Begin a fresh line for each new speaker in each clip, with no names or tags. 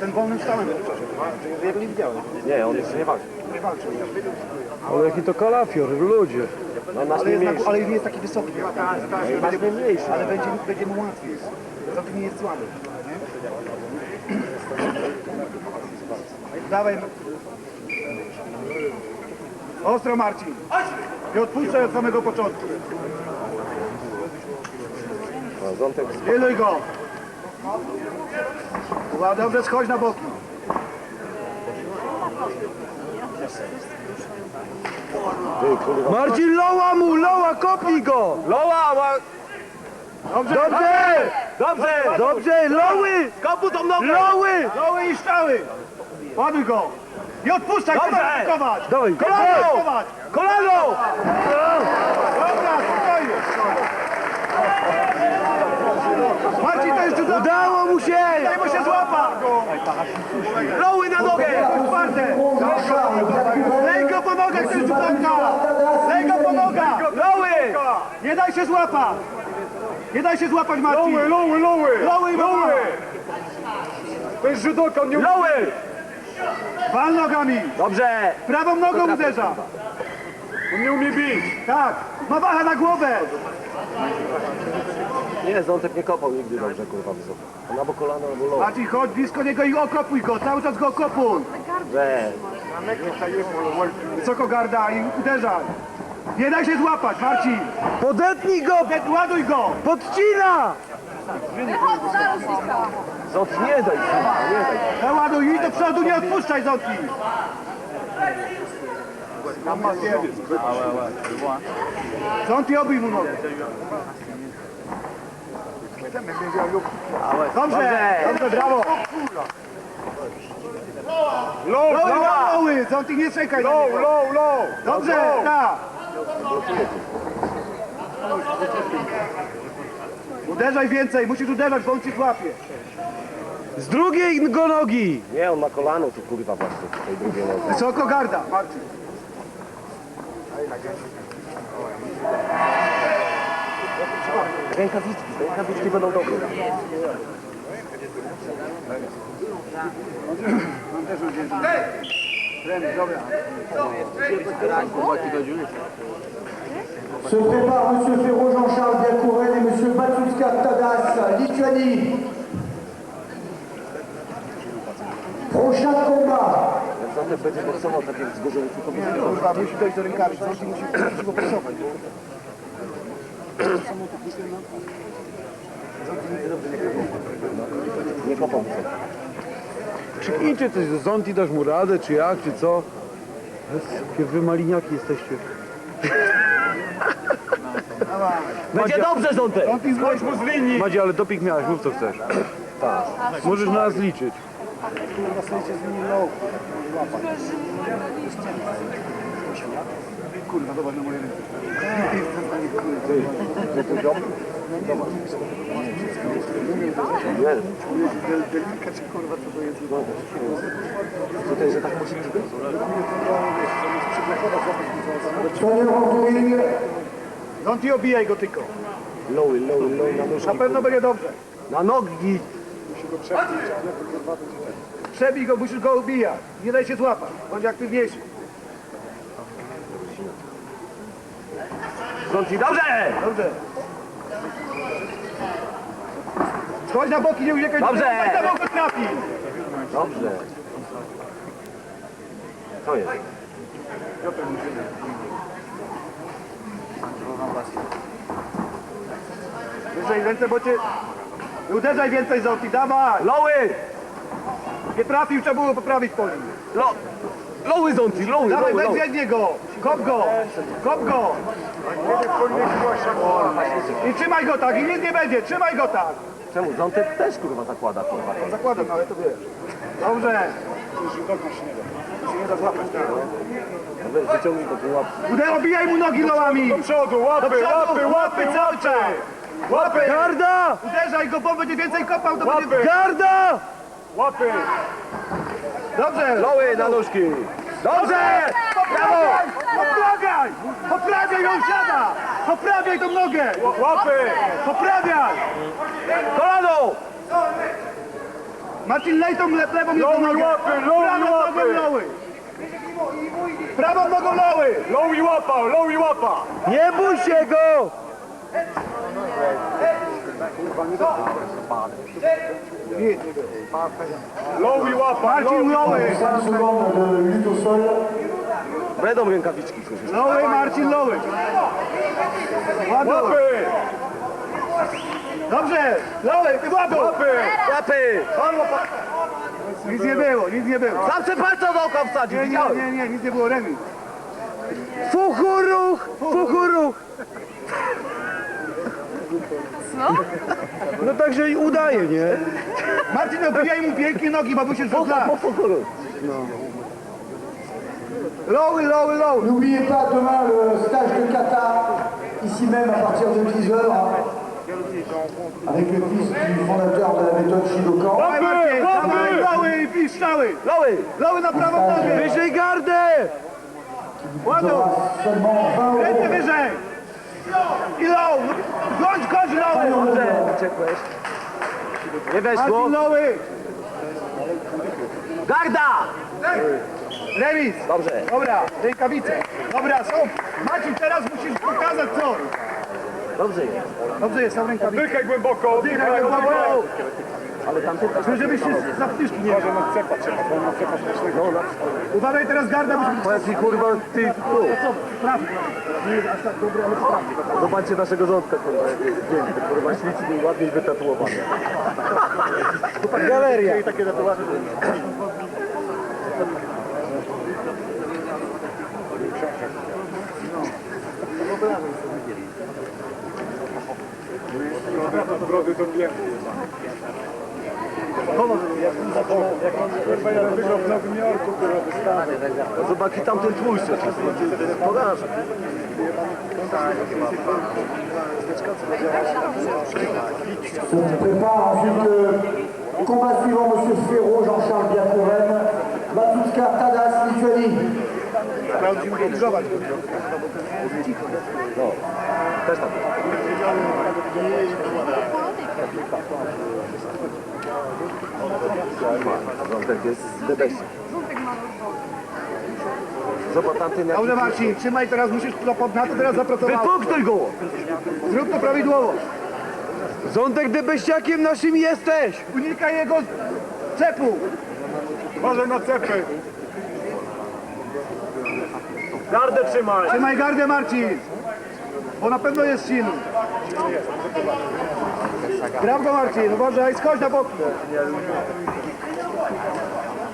Ten wolnym stałem będzie. Ja go nie widziałem.
Nie, on jeszcze nie walczy.
Nie walczył.
Ale jaki to kalafior, ludzie.
No nasz
Ale, jest
mniejszy.
na, ale nie jest taki wysoki.
Nasz mniejszy.
Ale będzie, będzie mu łatwiej. Zatem nie jest słaby. Dawaj. Ostro Marcin. Nie odpuszczaj od samego początku.
No, Zątek
Piluj go. Chyba dobrze schodź na boki.
Marcin, loła mu, loła, kopnij go!
Loła, ma...
Dobrze.
Dobrze!
Dobrze!
Dobrze, loły!
Kopu tą nogę!
Loły!
Doły i szczały. Ładuj go. Nie odpuszczaj.
Dobrze. Kolano!
Ryzykować.
Kolano!
Dobra, spokojnie. Marcin, to jest judo.
Udało mu się!
Daj mu się złapa.
Loły na nogę!
Otwarte. Lej go po nogach, to jest judoka. Lej go po nogach.
Loły!
Nie daj się złapać. Nie daj się złapać, Marcin.
loły, loły!
Loły i loły.
To jest judoka, nie... Loły!
Wal nogami.
Dobrze!
Prawą nogą uderza.
On nie umie bić!
Tak. Ma waha na głowę.
Nie, Zątek nie kopał nigdy dobrze, kurwa, wysoko. On albo kolano, albo lowy.
Marcin, chodź blisko niego i okopuj go. Cały czas go okopuj.
Dobrze.
Wysoko garda i uderzaj. Nie daj się złapać, Marcin.
Podetnij go!
Ładuj go.
Podcina!
Ząt nie daj, kurwa, nie daj.
Ładuj i do przodu, nie odpuszczaj zątki. Zątki obij mu nogę. Dobrze, dobrze, brawo.
Low,
Lowy, lowy, zątki nie czekaj. niego.
low, low!
Dobrze, tak. Uderzaj więcej, musisz uderzać, bo on ci złapie.
Z drugiej go nogi!
Nie, on ma kolano tu, kurwa, właśnie, tej drugiej nodze.
Wysoko garda, Marcin.
Rękawiczki, rękawiczki będą dobre.
Se prépare M. Ferro Jean-Charles Diacouren et M. Batuska Tadas, Lituanie. Prochain combat.
Zątek będzie boksował tak jak z Gorzowicy, to będzie
Kurwa, musi dojść do rękawic, zątki musi, musi go presować.
nie kopał wysoko.
Krzyknijcie coś, Zonti dasz mu radę, czy jak, czy co? Jest, jakie wy maliniaki jesteście.
Będzie dobrze, Zątek!
Zątki zgłoś mu z linii.
Madzie, ale doping miałeś, mów co chcesz. Tak. Możesz na nas liczyć.
Kurwa, stoicie z linii low. Kurwa, zobacz na moje ręce.
Jest.
Delinka czy kurwa, co to jest?
Że tak musi być.
Teneur en ring.
Zątki obijaj go tylko.
Lowy, lowy, lowy na.
Na pewno będzie dobrze.
Na nogi!
Przebij go, musisz go ubijać. Nie daj się złapać. Bądź aktywniejszy.
Ząci, dobrze!
Dobrze. Schodź na boki, nie uciekaj.
Dobrze.
Daj na boku trafi.
Dobrze. Co jest?
Wyżej ręce, bo cię... Uderzaj więcej Zątki, dawaj.
Lowy!
Nie trafił, trzeba było poprawić poli.
Lo... Lowy Ząci, lowy,
Dawaj,
lowy.
weź go. Kop go. Kop go. I trzymaj go tak, i nic nie będzie. Trzymaj go tak.
Czemu? Zątek też kurwa zakłada kurwa.
Zakładam, ale to wiesz. Dobrze. Tak.
No wyciągnij to tu łapki.
Ude, obijaj mu nogi nołami. Do przodu, łapy, łapy, łapy, cały czas. Łapy.
Garda!
Uderzaj go, bo będzie więcej kopał, to będzie...
Garda!
Łapy. Dobrze.
Lowy na nóżki! Dobrze!
Poprawiaj! Poprawiaj! Poprawiaj, on siada! Poprawiaj tą nogę! Łapy! Poprawiaj!
Kolano!
Marcin, lej tą le, lewą
Lowy
nogę.
łapy, lowy
Prawą
łapy.
nogą loły. Prawą nogą loły.
Low i łapa, low i łapa! Nie bój się go! Low i łapa,
Marcin, loły.
5 secondes de lutte au sol.
Będą rękawiczki, słyszysz?
Loły, Marcin. Ładuj.
Łapy!
Dobrze, loły, ty ładuj.
Łapy!
Nic nie było, nic nie było.
Zawsze palca do oka wsadził,
Nie, nie,
widziałem.
nie, nie, nic nie było, remis.
Fuchuruch! Fuchuruch! No także i udaje, nie?
Marcin, obijaj mu pięknie nogi, bo by się rzuca. Loły, loły, loły.
N'oubliez pas demain le stage de kata, ici même à partir de 10h, avec le fils du fondateur de la méthode Shidokan.
Dawaj, Marcin, dawaj, loły i piszczały.
Loły!
Loły na prawą nogę.
Wyżej gardę!
Aura seulement 20
Ręce
euros.
wyżej. I low. Goń, goń, lowy.
Dobrze, uciekłeś. Nie weszło. Garda!
Remis.
Dobrze.
Dobra, rękawice. Dobra, są. Marcin, teraz musisz pokazać co.
Dobrze jest.
Dobrze jest, są rękawice.
Dychaj głęboko,
Dychaj głęboko.
Ale tamten też...
Żeby- Żebyś się za wtyszki nie
Może na cepa trzeba, bo na cepa.
No, na...
Uważaj teraz garda, bo
Powiedz mi kurwa, ty tu.
co? Prawy. Nie jest aż tak dobry, ale prawy.
Zobaczcie naszego ząbka, kurwa, jak jest piękny, kurwa, śliczny ładnie wytatuowany.
Galeria.
I takie tatuaże.
Brody to wiem. Wygrał
tamten tłuszcz, to jest.
Se prépare ensuite le combat suivant, Monsieur Ferro, Jean-Charles Biakouren, Matsuska Tadas, Lituanie.
Ząbek jest. Zobacz.
Dobrze Marcin, trzymaj teraz, musisz to pod na to teraz zapracować.
Wypuknij go!
Zrób to prawidłowo.
Zątek debeściakiem naszym jesteś!
Unikaj jego cepu.
Może na cepę. Gardę trzymaj!
Trzymaj gardę Marcin. Bo na pewno jest silny. Go Marcin, uważaj, schodź na bok.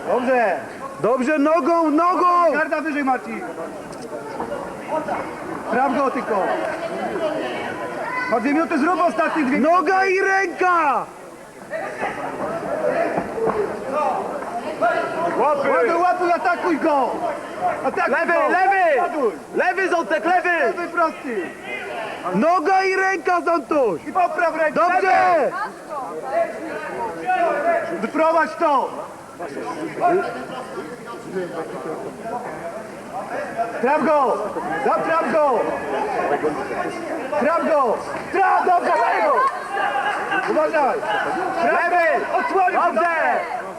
Dobrze.
Dobrze, nogą, nogą!
Garda wyżej Marcin. Go tylko. Ma dwie minuty, zrób ostatnie dwie.
Noga i ręka!
Ładuj,
Łapy!
ładuj, atakuj go. Atakuj
Lewy,
go.
lewy! Lewy zątek, lewy!
Lewy prosty.
Noga i ręka, Zontuś!
I popraw rękę.
Dobrze!
Wyprowadź to. Traf go. Zatraf go. Traf go. Traf, dobrze, daj go. Uważaj.
Lewy!
Odsłonił
Dobrze!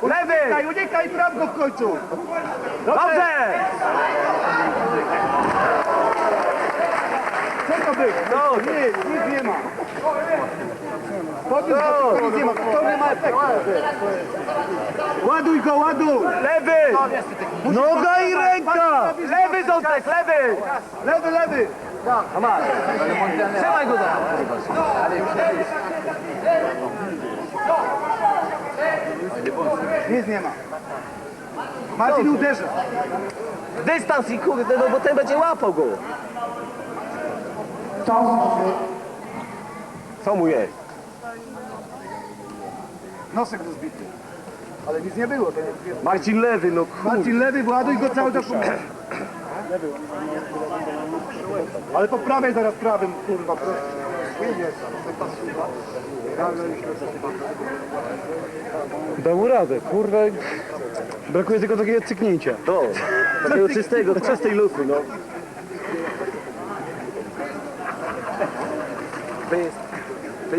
Lewy!
Unikaj, unikaj, traf go w końcu.
Dobrze!
Było?
No.
Nic, nic nie ma. Podniósł go, nic nie ma. To nie ma efektu. Ładuj go, ładuj.
Lewy!
Noga i ręka!
Lewy zątek, lewy!
Lewy, lewy.
Trzymaj go za
Nic nie ma. Marcin uderza.
Dystans i kurde, no bo ten będzie łapał go.
Temps,
Co mu jest?
Nosek rozbity. Ale nic nie było. To nie...
Marcin lewy, no kurde.
Marcin lewy, ładuj go cały czas. Ale po prawej zaraz prawym, kurwa.
Dał mu radę, kurwa. Brakuje tylko takiego cyknięcia.
No, takiego czystego, czystej lufy, no.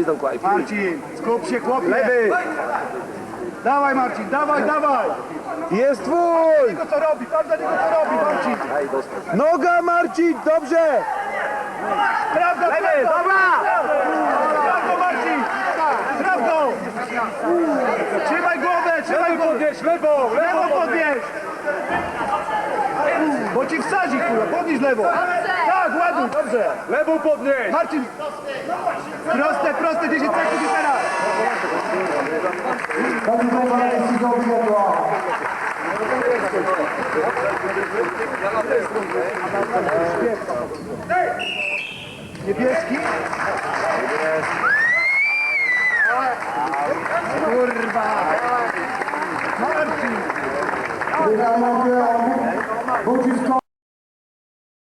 Don't cry, please.
Marcin, skup się chłopie.
Lewy!
Dawaj Marcin, dawaj, dawaj!
Jest twój!
Tego co robi, patrz na niego co robi, Marcin!
Noga Marcin, dobrze!
Prawda, prawda! Dobra! Brawo Marcin! Brawo! Trzymaj głowę, trzymaj głowę! Podnieś, lewą, lewą podnieś! Bo ci wsadzi, kurwa, podnieś lewą! Tak, ładuj, dobrze!
Lewą podnieś!
Marcin! Proste, proste, 10 sekund i teraz! Niebieski?